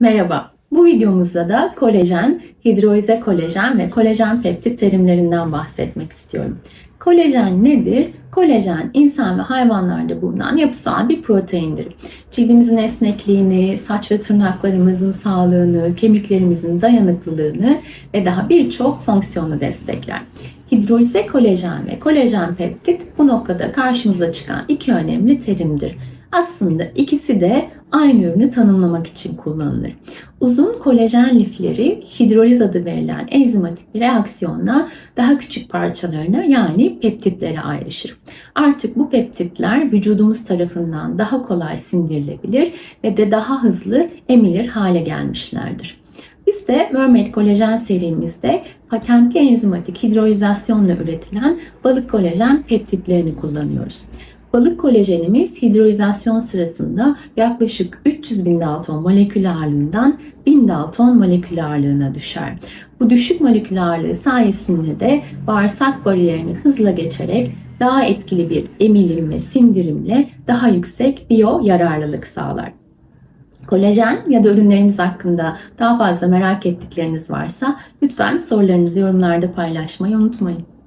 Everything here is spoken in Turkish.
Merhaba. Bu videomuzda da kolajen, hidrolize kolajen ve kolajen peptit terimlerinden bahsetmek istiyorum. Kolajen nedir? Kolajen insan ve hayvanlarda bulunan yapısal bir proteindir. Cildimizin esnekliğini, saç ve tırnaklarımızın sağlığını, kemiklerimizin dayanıklılığını ve daha birçok fonksiyonu destekler. Hidrolize kolajen ve kolajen peptit bu noktada karşımıza çıkan iki önemli terimdir. Aslında ikisi de aynı ürünü tanımlamak için kullanılır. Uzun kolajen lifleri hidroliz adı verilen enzimatik bir reaksiyonla daha küçük parçalarına yani peptitlere ayrışır. Artık bu peptitler vücudumuz tarafından daha kolay sindirilebilir ve de daha hızlı emilir hale gelmişlerdir. Biz de Mermaid Kolajen serimizde patentli enzimatik hidrolizasyonla üretilen balık kolajen peptitlerini kullanıyoruz. Balık kolajenimiz hidrolizasyon sırasında yaklaşık 300 bin dalton molekül ağırlığından 1000 dalton molekül ağırlığına düşer. Bu düşük molekül ağırlığı sayesinde de bağırsak bariyerini hızla geçerek daha etkili bir emilim ve sindirimle daha yüksek biyo yararlılık sağlar. Kolajen ya da ürünlerimiz hakkında daha fazla merak ettikleriniz varsa lütfen sorularınızı yorumlarda paylaşmayı unutmayın.